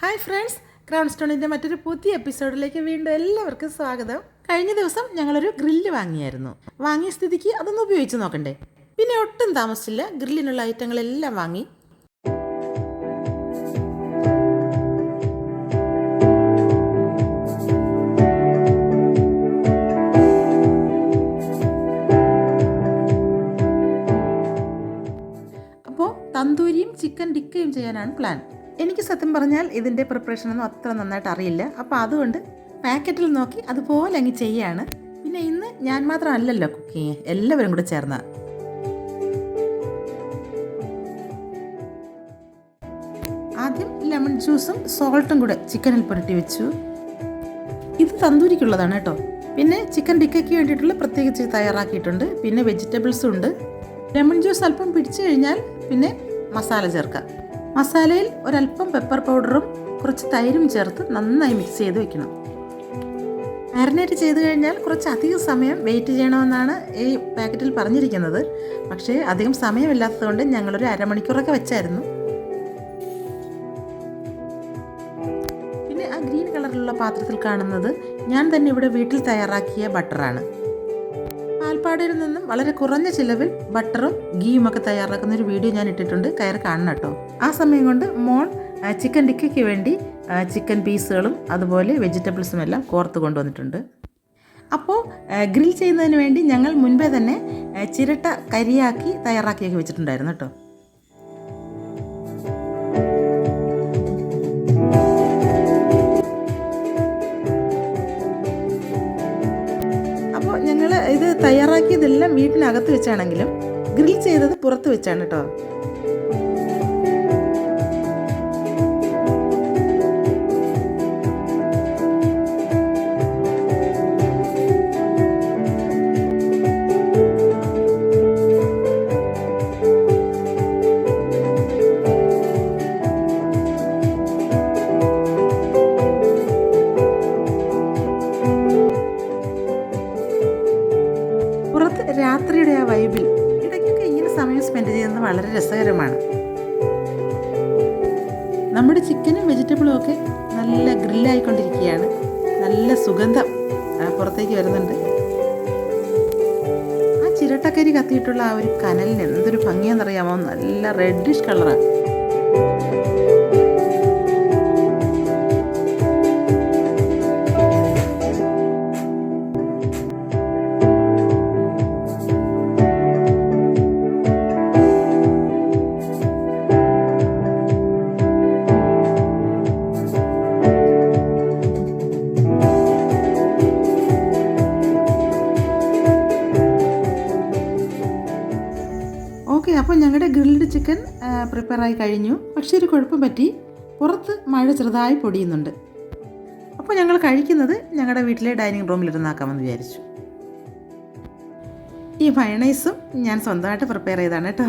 Hi friends crown സ്റ്റോണിന്റെ മറ്റൊരു പുതിയ എപ്പിസോഡിലേക്ക് വീണ്ടും എല്ലാവർക്കും സ്വാഗതം. കഴിഞ്ഞ ദിവസം ഞങ്ങളൊരു ഗ്രില്ല് വാങ്ങിയായിരുന്നു. വാങ്ങിയ സ്ഥിതിക്ക് അതൊന്ന് ഉപയോഗിച്ച് നോക്കണ്ടേ? പിന്നെ ഒട്ടും താമസിച്ചില്ല. ഗ്രില്ലിനുള്ള ഐറ്റങ്ങളെല്ലാം വാങ്ങി. അപ്പോൾ തന്തൂരിയും ചിക്കൻ ടിക്കയും ചെയ്യാനാണ് പ്ലാൻ. എനിക്ക് സത്യം പറഞ്ഞാൽ ഇതിന്റെ പ്രിപ്പറേഷനൊന്നും അത്ര നന്നായിട്ട് അറിയില്ല. അപ്പോൾ അതുകൊണ്ട് പാക്കറ്റിൽ നോക്കി അതുപോലെ അങ്ങ് ചെയ്യാണ്. പിന്നെ ഇന്ന് ഞാൻ മാത്രം അല്ലല്ലോ കുക്കിങ് എല്ലാവരും കൂടെ ചേർന്ന. ആദ്യം ലെമൺ ജ്യൂസും സോൾട്ടും കൂടെ ചിക്കനിൽ പുരട്ടി വെച്ചു. ഇത് തന്തൂരിക്കുള്ളതാണ് കേട്ടോ. പിന്നെ ചിക്കൻ ടിക്കയ്ക്ക് വേണ്ടിയിട്ടുള്ള പ്രത്യേകിച്ച് തയ്യാറാക്കിയിട്ടുണ്ട്. പിന്നെ വെജിറ്റബിൾസും ഉണ്ട്. ലെമൺ ജ്യൂസ് അല്പം പിടിച്ചു കഴിഞ്ഞാൽ പിന്നെ മസാല ചേർക്കാം. മസാലയിൽ ഒരല്പം പെപ്പർ പൗഡറും കുറച്ച് തൈരും ചേർത്ത് നന്നായി മിക്സ് ചെയ്ത് വെക്കണം. മാരിനേറ്റ് ചെയ്ത് കഴിഞ്ഞാൽ കുറച്ച് അധികം സമയം വെയിറ്റ് ചെയ്യണമെന്നാണ് ഈ പാക്കറ്റിൽ പറഞ്ഞിരിക്കുന്നത്. പക്ഷേ അധികം സമയമില്ലാത്തതുകൊണ്ട് ഞങ്ങളൊരു അരമണിക്കൂറൊക്കെ വെച്ചായിരുന്നു. പിന്നെ ആ ഗ്രീൻ കളറിലുള്ള പാത്രത്തിൽ കാണുന്നത് ഞാൻ തന്നെ ഇവിടെ വീട്ടിൽ തയ്യാറാക്കിയ ബട്ടറാണ് പാൽപ്പാടിയിൽ നിന്നും വളരെ കുറഞ്ഞ ചിലവിൽ ബട്ടറും ഗീയും ഒക്കെ തയ്യാറാക്കുന്ന ഒരു വീഡിയോ ഞാൻ ഇട്ടിട്ടുണ്ട്. കയറി കാണണം കേട്ടോ. ആ സമയം കൊണ്ട് മോൾ ചിക്കൻ ടിക്കയ്ക്ക് വേണ്ടി ചിക്കൻ പീസുകളും അതുപോലെ വെജിറ്റബിൾസും എല്ലാം കോർത്ത് കൊണ്ടുവന്നിട്ടുണ്ട്. അപ്പോൾ ഗ്രിൽ ചെയ്യുന്നതിന് വേണ്ടി ഞങ്ങൾ മുൻപേ തന്നെ ചിരട്ട കരിയാക്കി തയ്യാറാക്കിയൊക്കെ വെച്ചിട്ടുണ്ടായിരുന്നു കേട്ടോ. തയ്യാറാക്കിയതെല്ലാം വീട്ടിനകത്ത് വെച്ചാണെങ്കിലും ഗ്രിൽ ചെയ്തത് പുറത്ത് വെച്ചാണ് കേട്ടോ സ്പെൻഡ് ചെയ്യുന്നത് വളരെ രസകരമാണ്. നമ്മുടെ ചിക്കനും വെജിറ്റബിളും ഒക്കെ നല്ല ഗ്രില്ലായിക്കൊണ്ടിരിക്കുകയാണ്. നല്ല സുഗന്ധം പുറത്തേക്ക് വരുന്നുണ്ട്. ആ ചിരട്ടക്കരി കത്തിയിട്ടുള്ള ആ ഒരു കനലിന് എന്തൊരു ഭംഗിയാണെന്നറിയാമോ? നല്ല റെഡിഷ് കളറാണ് അപ്പോൾ ഞങ്ങളുടെ ഗ്രിൽഡ് ചിക്കൻ പ്രിപ്പയർ ആയി കഴിഞ്ഞു. പക്ഷേ ഒരു കുഴപ്പം പറ്റി. പുറത്ത് മഴ ചെറുതായി പൊടിയുന്നുണ്ട്. അപ്പോൾ ഞങ്ങൾ കഴിക്കുന്നത് ഞങ്ങളുടെ വീട്ടിലെ ഡൈനിങ് റൂമിലിരുന്നാക്കാമെന്ന് വിചാരിച്ചു. ഈ മയണൈസും ഞാൻ സ്വന്തമായിട്ട് പ്രിപ്പയർ ചെയ്താണ് കേട്ടോ.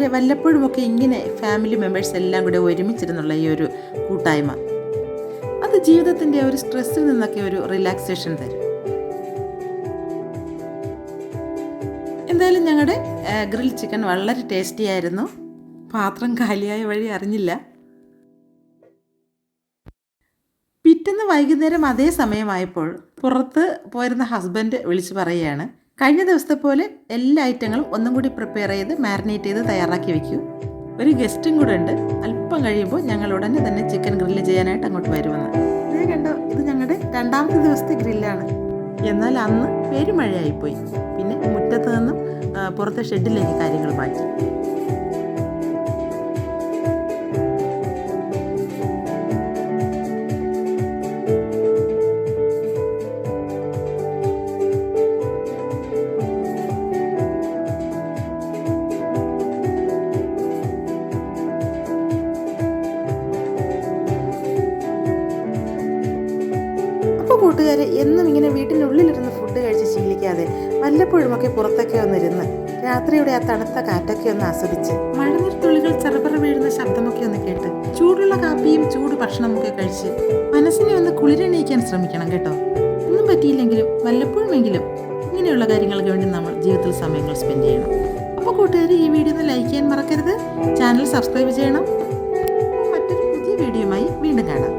കൂട്ടുകാരെ വല്ലപ്പോഴുമൊക്കെ ഇങ്ങനെ ഫാമിലി മെമ്പേഴ്സ് എല്ലാം കൂടെ ഒരുമിച്ചിരുന്നുള്ള ഈ ഒരു കൂട്ടായ്മ അത് ജീവിതത്തിന്റെ ഒരു സ്ട്രെസ്സിൽ നിന്നൊക്കെ ഒരു റിലാക്സേഷൻ തരും. എന്തായാലും ഞങ്ങളുടെ ഗ്രിൽ ചിക്കൻ വളരെ ടേസ്റ്റി ആയിരുന്നു. പാത്രം കാലിയായ വഴി അറിഞ്ഞില്ല. പിറ്റേന്ന് വൈകുന്നേരം അതേ സമയമായപ്പോൾ പുറത്ത് പോയിരുന്ന ഹസ്ബൻഡ് വിളിച്ചു പറയുകയാണ് കഴിഞ്ഞ ദിവസത്തെ പോലെ എല്ലാ ഐറ്റങ്ങളും ഒന്നും കൂടി പ്രിപ്പയർ ചെയ്ത് മാരിനേറ്റ് ചെയ്ത് തയ്യാറാക്കി വെക്കൂ. ഒരു ഗസ്റ്റും കൂടെ ഉണ്ട്. അല്പം കഴിയുമ്പോൾ ഞങ്ങൾ ഉടനെ തന്നെ ചിക്കൻ ഗ്രില്ല് ചെയ്യാനായിട്ട് അങ്ങോട്ട് വരുമെന്ന്. ഇതേ കണ്ടോ ഇത് ഞങ്ങളുടെ രണ്ടാമത്തെ ദിവസത്തെ ഗ്രില്ലാണ് എന്നാൽ അന്ന് പെരുമഴയായിപ്പോയി. പിന്നെ മുറ്റത്ത് നിന്നും പുറത്തെ ഷെഡിലേക്ക് കാര്യങ്ങൾ മാറ്റി. കൂട്ടുകാരെ എന്നും ഇങ്ങനെ വീട്ടിനുള്ളിലിരുന്ന് ഫുഡ് കഴിച്ച് ശീലിക്കാതെ വല്ലപ്പോഴുമൊക്കെ പുറത്തൊക്കെ ഒന്നിരുന്ന് രാത്രിയുടെ ആ തണുത്ത കാറ്റൊക്കെ ഒന്ന് ആസ്വദിച്ച് മഴനീർത്തുള്ളികൾ ചെറുപറ വീഴുന്ന ശബ്ദമൊക്കെ ഒന്ന് കേട്ട് ചൂടുള്ള കാപ്പിയും ചൂട് ഭക്ഷണമൊക്കെ കഴിച്ച് മനസ്സിനെ ഒന്ന് കുളിരണിയിക്കാൻ ശ്രമിക്കണം കേട്ടോ. ഒന്നും പറ്റിയില്ലെങ്കിലും വല്ലപ്പോഴുമെങ്കിലും ഇങ്ങനെയുള്ള കാര്യങ്ങൾക്ക് വേണ്ടി നമ്മൾ ജീവിതത്തിൽ സമയങ്ങൾ സ്പെൻഡ് ചെയ്യണം. അപ്പോൾ കൂട്ടുകാർ ഈ വീഡിയോ ഒന്ന് ലൈക്ക് ചെയ്യാൻ മറക്കരുത്. ചാനൽ സബ്സ്ക്രൈബ് ചെയ്യണം. മറ്റൊരു പുതിയ വീഡിയോയുമായി വീണ്ടും കാണാം.